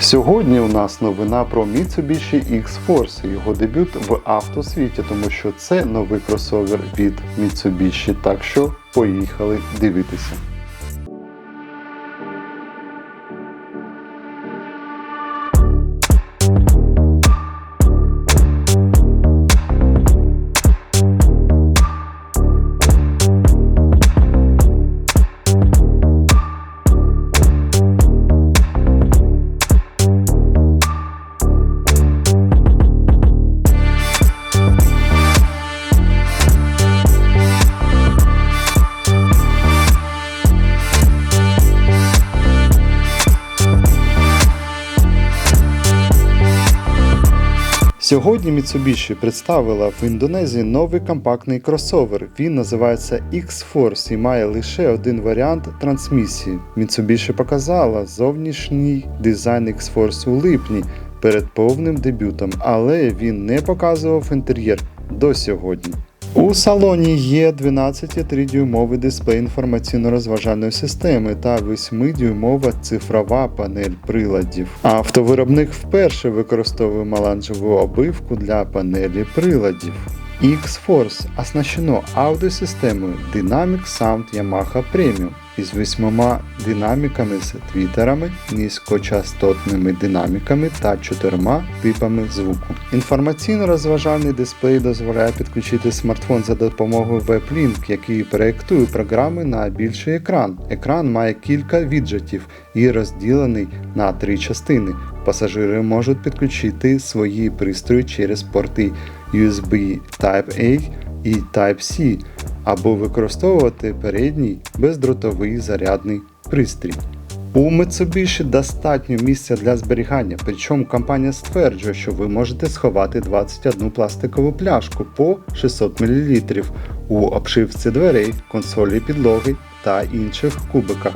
Сьогодні у нас новина про Mitsubishi X-Force, його дебют в автосвіті, тому що це новий кросовер від Mitsubishi. Так що поїхали дивитися. Сьогодні Mitsubishi представила в Індонезії новий компактний кросовер. Він називається X-Force і має лише один варіант трансмісії. Mitsubishi показала зовнішній дизайн X-Force у липні перед повним дебютом, але він не показував інтер'єр до сьогодні. У салоні є 12,3-дюймовий дисплей інформаційно-розважальної системи та 8-дюймова цифрова панель приладів. Автовиробник вперше використовує маланжеву обивку для панелі приладів. X-Force оснащено аудіосистемою Dynamic Sound Yamaha Premium із восьмома динаміками з твітерами, низькочастотними динаміками та чотирма типами звуку. Інформаційно-розважальний дисплей дозволяє підключити смартфон за допомогою WebLink, який проєктує програми на більший екран. Екран має кілька віджетів і розділений на три частини. Пасажири можуть підключити свої пристрої через порти USB Type-A і Type-C або використовувати передній бездротовий зарядний пристрій. У Mitsubishi достатньо місця для зберігання, причому компанія стверджує, що ви можете сховати 21 пластикову пляшку по 600 мл у обшивці дверей, консолі підлоги та інших кубиках.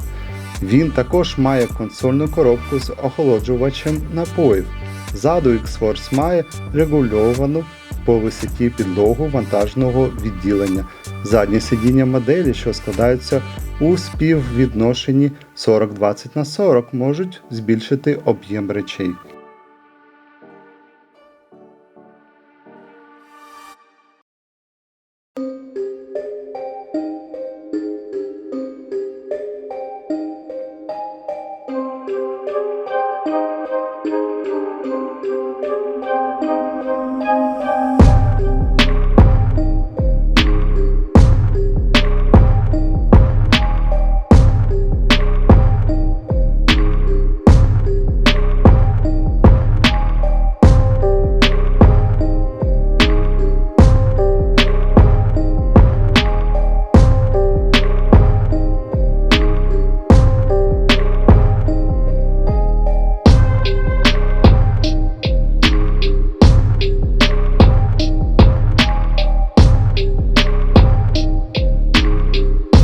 Він також має консольну коробку з охолоджувачем напоїв. Ззаду X-Force має регульовану по висоті підлогу вантажного відділення. Заднє сидіння моделі, що складаються у співвідношенні 40-20 на 40, можуть збільшити об'єм речей.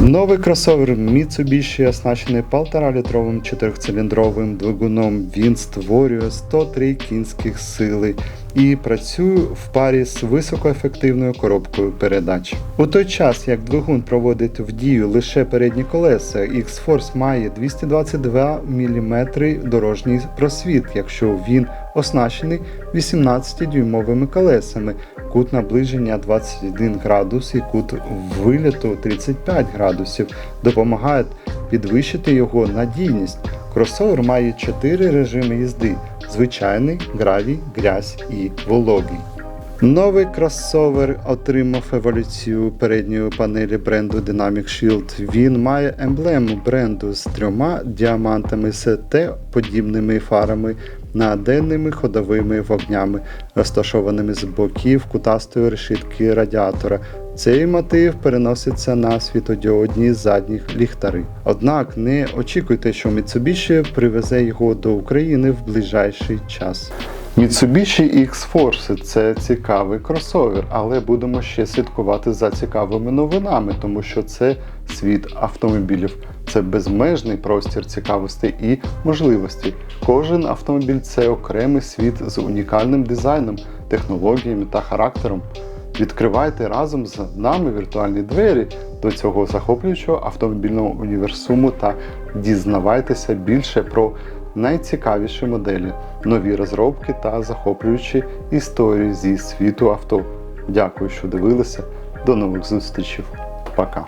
Новий кросовер Mitsubishi оснащений 1,5-літровим 4-циліндровим двигуном. Він створює 103 кінських сили і працює в парі з високоефективною коробкою передач. У той час, як двигун проводить в дію лише передні колеса, X-Force має 222 мм дорожній просвіт, якщо він оснащений 18-дюймовими колесами, кут наближення 21 градус і кут виліту 35 градусів допомагають підвищити його надійність. Кросовер має 4 режими їзди: звичайний, гравій, грязь і вологий. Новий кросовер отримав еволюцію передньої панелі бренду Dynamic Shield. Він має емблему бренду з трьома діамантами з Т-подібними фарами наденними ходовими вогнями, розташованими з боків кутастої решітки радіатора. Цей мотив переноситься на світодіодні задніх ліхтари. Однак не очікуйте, що Mitsubishi привезе його до України в ближайший час. Mitsubishi X-Force це цікавий кросовер, але будемо ще слідкувати за цікавими новинами, тому що це світ автомобілів. Це безмежний простір цікавостей і можливостей. Кожен автомобіль це окремий світ з унікальним дизайном, технологіями та характером. Відкривайте разом з нами віртуальні двері до цього захоплюючого автомобільного універсуму та дізнавайтеся більше про найцікавіші моделі, нові розробки та захоплюючі історії зі світу авто. Дякую, що дивилися. До нових зустрічей. Пока.